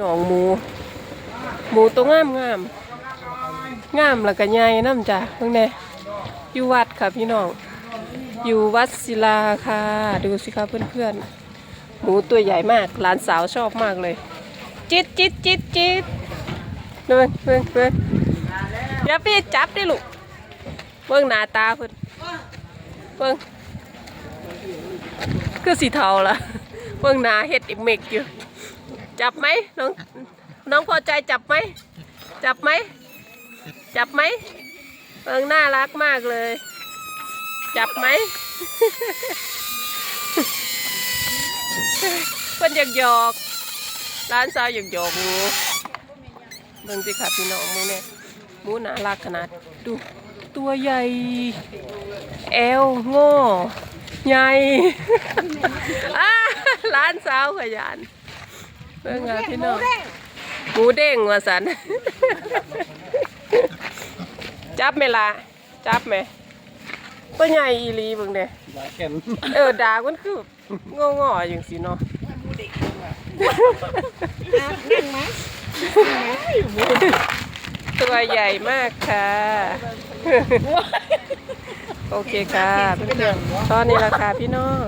หนองหมู หมูตัวงามงามงามแล้วก็ใหญ่น้ำจ้ะเพิ่งแน่อยู่วัดค่ะพี่น้อง อยู่วัดศิลาค่ะ ดูสิคะเพื่อนๆ หมูตัวใหญ่มากหลานสาวชอบมากเลย จิตจิตจิตจิตเบิ่งเบิ่งเบิ่งอย่าพี่จับไดิลูกเบิ่งหน้าตาเพิ่นเบิ่งคือสีเทาละเบิ่งหน้าเฮ็ดอีกเมกอยู่ จับไหมน้องน้องพอใจจับไหม จับไหม จับไหมเอิงน่ารักมากเลย จับไหมเพิ่นอยากหยอก ร้านสาวอยากหยอกหมูเบิ่งสิค่ะพี่น้องมูเนี่ยมูน่ารักขนาดดูตัวใหญ่แอวงอใหญ่ร้านสาวขยัน เบิ่งอะพี่น้องหมูเด้งว่าสัน จับไหมล่ะจับไหมตัวใหญ่อีหลีเบิ่งเด้หลายแก่นเออดามันคืององอๆอย่างสิเนาะนั่งไหมตัวใหญ่มากค่ะ โอเคค่ะเพื่อนๆตอนนี้ราคาพี่น้อง